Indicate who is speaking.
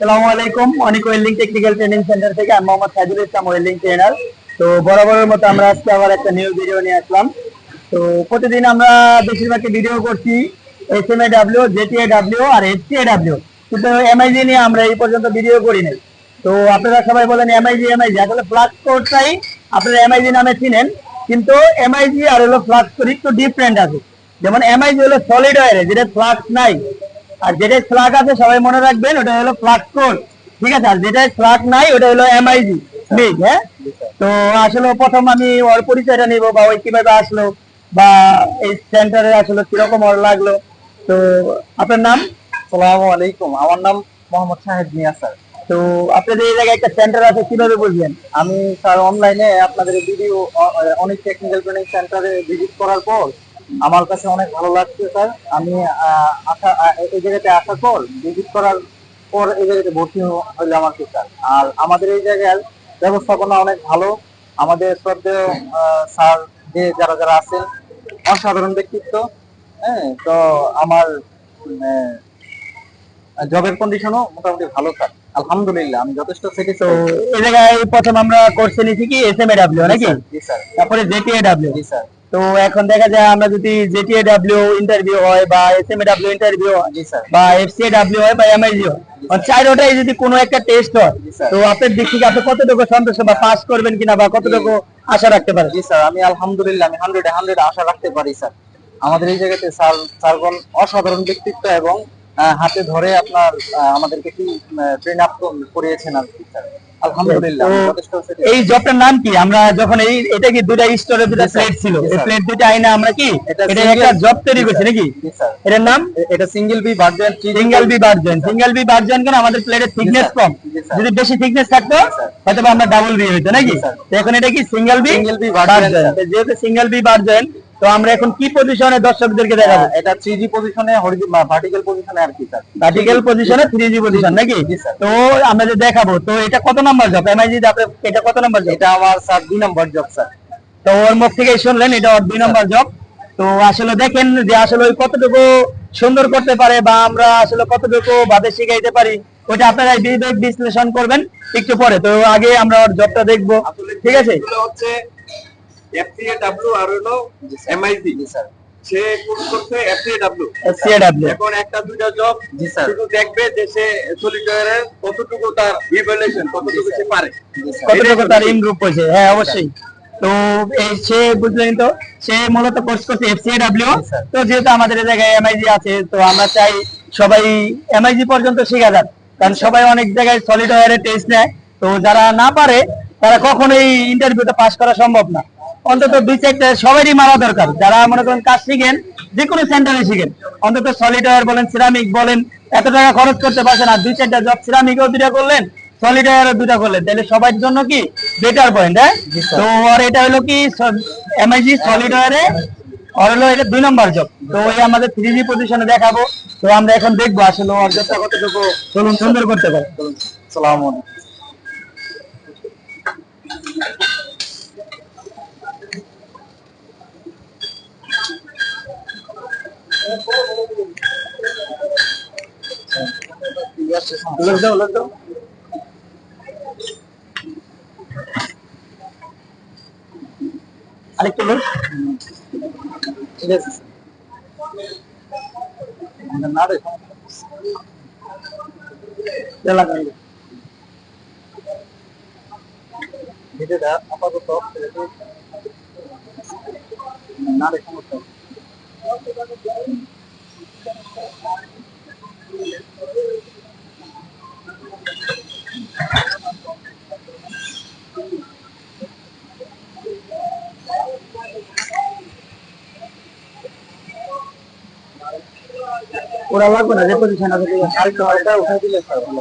Speaker 1: সালামু আলাইকুম। Anik welding technical training centre থেকে আমি মোহাম্মদ সাইদুল ইসলাম ওয়েল্ডিং ট্রেনার তো বরাবরের মতো আমরা আজকে আবার একটা নিউ ভিডিও নিয়ে আসলাম। তো প্রতিদিন আমরা বেশিরভাগই ভিডিও করছি S M W GTA W R S C A W কিন্তু এমআইজি নিয়ে আমরা এই পর্যন্ত ভিডিও করি নাই। তো আপনারা সবাই বলেন এমআইজি এমআইজি আসলে ফ্লাক্স কোডটাই আপনারা এমআইজি নামে চিনেন। কিন্তু এমআইজি আর হলো ফ্লাক্স কোড একটু ডিফারেন্ট আছে। যেমন এমআইজি হলো সলিড ওয়ারে যেটা ফ্লাক্স নাই। আর যেটা ফ্লাগ আছে সবাই মনে রাখবেন ওটা হলো ফ্লাগ কোড ঠিক আছে? আর যেটা ফ্লাগ নাই ওটা হলো এমআইজি মিগ হ্যাঁ? তো আসলে প্রথম আমি ওর পরিচয়টা নিব বা ওই কীভাবে আসলো বা এই সেন্টারে আসলে কীরকম ওর লাগল। তো আপনার নাম?
Speaker 2: সালামু আলাইকুম। আমার নাম মোহাম্মদ শাহেদ মিয়া স্যার।
Speaker 1: তো আপনাদের এই জায়গায় একটা সেন্টার আছে কীভাবে বুঝলেন
Speaker 2: আমি স্যার অনলাইনে আপনাদের ভিডিও অনেক টেকনিক্যাল ট্রেনিং সেন্টারে ভিজিট করার পর আমার কাছে অনেক ভালো লাগছে স্যার। আমি আসা এই জায়গাতে আসার পর ভিজিট করার পর এই জায়গাতে ভর্তি হইলে আমার কি স্যার আর আমাদের এই জায়গার ব্যবস্থাপনা অনেক ভালো। আমাদের শ্রদ্ধেয় স্যার যে যারা যারা আছেন অসাধারণ ব্যক্তিত্ব হ্যাঁ? তো আমার জবের কন্ডিশনও মোটামুটি ভালো স্যার। আলহামদুলিল্লাহ আমি যথেষ্ট
Speaker 1: তো
Speaker 2: স্যাটিসফাইড
Speaker 1: এই জায়গায় প্রথম আমরা কোর্সে নিয়েছি কি এস এম এ ডাব্লিউ নাকি?
Speaker 2: জি স্যার।
Speaker 1: তারপরে জেটিএ ডাব্লিউ
Speaker 2: জি স্যার।
Speaker 1: তো এখন দেখা যায় আমরা যদি জেটিএ ডাব্লিউ ইন্টারভিউ হয় বা S M A W interview হয়
Speaker 2: জি স্যার।
Speaker 1: বা এফসিএ ডাব্লিউ হয় বা এমআইজি হয় চারোটাই যদি কোনো একটা টেস্ট হয় তো আপনার দিক থেকে আপনি কতটুকু সন্তুষ্ট বা পাস করবেন কিনা বা কতটুকু আশা রাখতে পারেন?
Speaker 2: জি স্যার আমি আলহামদুলিল্লাহ আমি হান্ড্রেড হান্ড্রেড আশা রাখতে পারি স্যার। আমাদের এই জায়গাতে স্যার স্যারগণ অসাধারণ ব্যক্তিত্ব এবং হাতে ধরে আপনার আমাদেরকে কি ট্রেন আপ করিয়েছেন আর কি স্যার। আলহামদুলিল্লাহ।
Speaker 1: এই জবটার নাম কি? আমরা যখন এই এটা কি দুটা স্টোরে প্লেট ছিল? এই প্লেট দুটা আইনা আমরা কি?
Speaker 2: এটা
Speaker 1: একটা জব তৈরি করছি নাকি? এটার নাম?
Speaker 2: এটা single B version
Speaker 1: single B version single B version কেন? আমাদের প্লেটের থিকনেস কম। যদি বেশি থিকনেস থাকতো। হয়তো আমরা ডাবল বি হইতো নাকি? এখন এটা কি? সিঙ্গেল বি
Speaker 2: version,
Speaker 1: ভার্জন যেহেতু সিঙ্গেল বি ভার্জন তো আমরা এখন কি পজিশনে দর্শকদেরকে দেখাবো?
Speaker 2: এটা থ্রি জি পজিশনে ভার্টিক্যাল পজিশনে আর কি স্যার
Speaker 1: ভার্টিক্যাল পজিশনে থ্রি জি পজিশন নাকি? তো আমরা যে দেখাবো তো এটা কত নাম্বার জব এমআইজি এটা কত নাম্বার জব
Speaker 2: এটা আমার স্যার দুই নম্বর জব স্যার
Speaker 1: তো ওর মুখ থেকে শুনলেন এটা ওর দুই নম্বর জব তো আসলে দেখেন যে আসলে ওই কতটুকু সুন্দর করতে পারে বা আমরা আসলে কতটুকু ভাবে শিখাইতে পারি ওটা আপনারা বিবেক বিশ্লেষণ করবেন একটু পরে। তো আগে আমরা ওর জবটা দেখব। ঠিক আছে?
Speaker 3: হচ্ছে এফসিএডব্লিউ আর হলো এমআইজি
Speaker 2: জি স্যার।
Speaker 3: সে কোর্স করছে এফসিএডব্লিউ
Speaker 1: সিএডব্লিউ
Speaker 3: এখন একটা দুইটা জব
Speaker 2: জি স্যার।
Speaker 3: শুধু দেখবে যে সে সলিটয়ারের কতটুকু তার ইভ্যালুয়েশন কতটুকু সে পারে।
Speaker 1: কতটুকু তার ইমপ্রুভ হয়েছে? হ্যাঁ অবশ্যই। তো সে বুঝলেন তো সে মূলত কোর্স করছে এফসিএডব্লিউ তো যেহেতু আমাদের এই জায়গায় এমআইজি আছে তো আমরা চাই সবাই এমআইজি পর্যন্ত শেখা যাক। কারণ সবাই অনেক জায়গায় সলিড টেস্ট নেয়। তো যারা না পারে তারা কখনোই ইন্টারভিউটা পাস করা সম্ভব না। অন্তত দুই চারটা সবারই মারা দরকার। যারা মনে করেন কাজ শিখেন যে কোনো সেন্টারে শিখেন। অন্তত সলিড ওয়ার বলেন সিরামিক বলেন এত টাকা খরচ করতে পারছেন আর দুই চারটা জব সিরামিকও দুটা করলেন সলিড দুটা করলেন। তাহলে সবার জন্য কি বেটার পয়েন্ট হ্যাঁ? তো আর এটা হলো কি এমআইজি সলিড ওয়ারে আর হলো এটা দুই নম্বর জব তো ওই আমাদের থ্রি জি পজিশনে দেখাবো। তো আমরা এখন দেখব আসলে ওর কতটুকু চলুন সুন্দর করতে পারে।
Speaker 2: সালাম আলাইকুম।
Speaker 1: লোক দাও লোক দাও আরেকটু লোক
Speaker 2: ঠিক আছে না রে ভিডিওটা আপাতত না রে সমস্যা নেই।
Speaker 1: ওরা লাগবে না যে পজিশন আছে
Speaker 2: আরেকটু আরেকটা উঠাই দিলে ভালো।